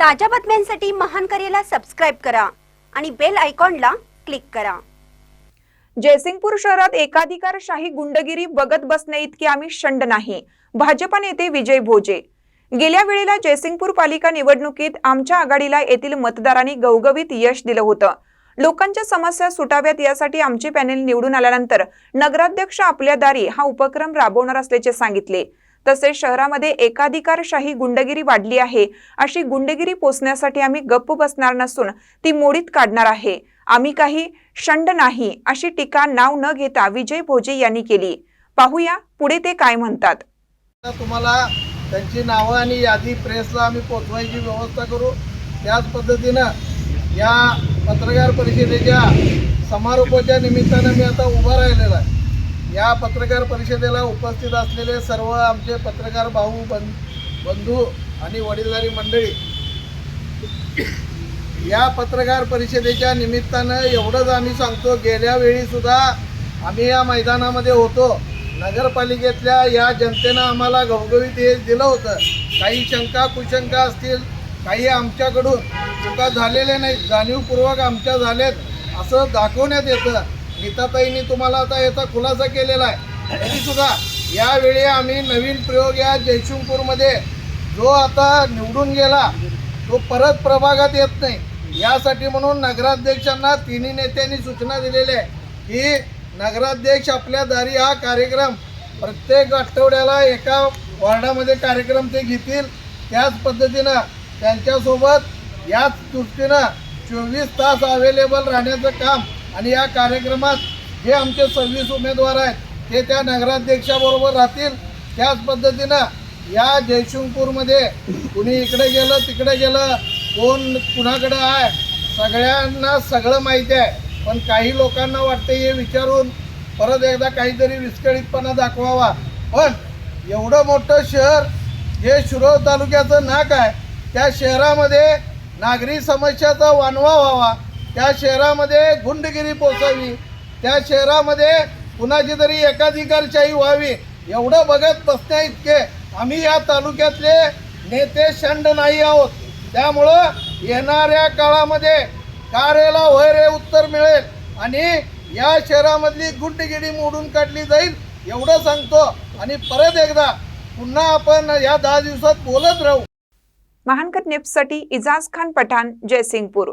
ताज्या बातम्यांसाठी महान करेला सबस्क्राईब करा आणि बेल आयकॉनला क्लिक करा. जयसिंगपूर शहरात एकाधिकारशाही गुंडगिरी बघत बसणे इतके आम्ही शंड नाही. भाजपा नेते विजय भोजे. गेल्या वेळेला जयसिंगपूर पालिका निवडणुकीत आमच्या आघाडीला येथील मतदारांनी गवगवीत यश दिलं होतं. लोकांच्या समस्या सुटाव्यात यासाठी आमचे पॅनेल निवडून आल्यानंतर नगराध्यक्ष आपल्या दारी हा उपक्रम राबवणार असल्याचे सांगितले. तसेच शहरामध्ये एकाधिकारशाही गुंडगिरी वाढली आहे. अशी गुंडगिरी पोचण्यासाठी आम्ही गप्प बसणार नसून ती मोडीत काढणार आहे. आम्ही काही शंड नाही अशी टीका नाव न घेता विजय भोजे यांनी केली. पाहूया पुढे ते काय म्हणतात. तुम्हाला त्यांची नावं आणि यादी प्रेसला आम्ही पोचवायची व्यवस्था करू. त्याच पद्धतीनं या पत्रकार परिषदेच्या समारोपाच्या निमित्तानं मी आता उभा राहिलेला आहे. या पत्रकार परिषदेला उपस्थित असलेले सर्व आमचे पत्रकार भाऊ बं बंधू आणि वडीलधारी मंडळी या पत्रकार परिषदेच्या निमित्तानं एवढंच आम्ही सांगतो गेल्या वेळीसुद्धा आम्ही या मैदानामध्ये होतो. नगरपालिकेतल्या या जनतेनं आम्हाला घवघवीत हे दिलं होतं. काही शंका कुशंका असतील काही आमच्याकडून चुका झालेल्या नाहीत जाणीवपूर्वक आमच्या झालेत असं दाखवण्यात येतं. गीताताईंनी तुम्हाला आता याचा खुलासा केलेला आहे. तरी सुद्धा यावेळी आम्ही नवीन प्रयोग या जयसिंगपूरमध्ये जो आता निवडून गेला तो परत प्रभागात येत नाही. यासाठी म्हणून नगराध्यक्षांना तिन्ही नेत्यांनी सूचना दिलेल्या आहे की नगराध्यक्ष आपल्या दारी हा कार्यक्रम प्रत्येक आठवड्याला एका वॉर्डामध्ये कार्यक्रम ते घेतील. त्याच पद्धतीनं त्यांच्यासोबत याच दृष्टीनं चोवीस तास अवेलेबल राहण्याचं काम आणि या कार्यक्रमात जे आमचे सव्वीस उमेदवार आहेत ते त्या नगराध्यक्षाबरोबर राहतील. त्याच पद्धतीनं या जयशिंगपूरमध्ये कुणी इकडे गेलं तिकडे गेलं कोण कुणाकडं आहे सगळ्यांना सगळं माहिती आहे. पण काही लोकांना वाटतं हे विचारून परत एकदा काहीतरी विस्कळीतपणा दाखवावा. पण एवढं मोठं शहर जे शिरोळ तालुक्याचं नाक आहे. त्या शहरामध्ये नागरी समस्याचा वानवा व्हावा. त्या शहरामध्ये गुंडगिरी पोचावी त्या शहरामध्ये कुणाची तरी एकाधिकारशाही व्हावी. एवढं बघत बसण्या इतके आम्ही या तालुक्यातले नेते शंड नाही आहोत. त्यामुळं येणाऱ्या काळामध्ये कारेला वैरे उत्तर मिळेल आणि या शहरामधली गुंडगिरी मोडून काढली जाईल एवढं सांगतो. आणि परत एकदा पुन्हा आपण या दहा दिवसात बोलत राहू. महानकर नेप्ससाठी इजाज खान पठाण जयसिंगपूर.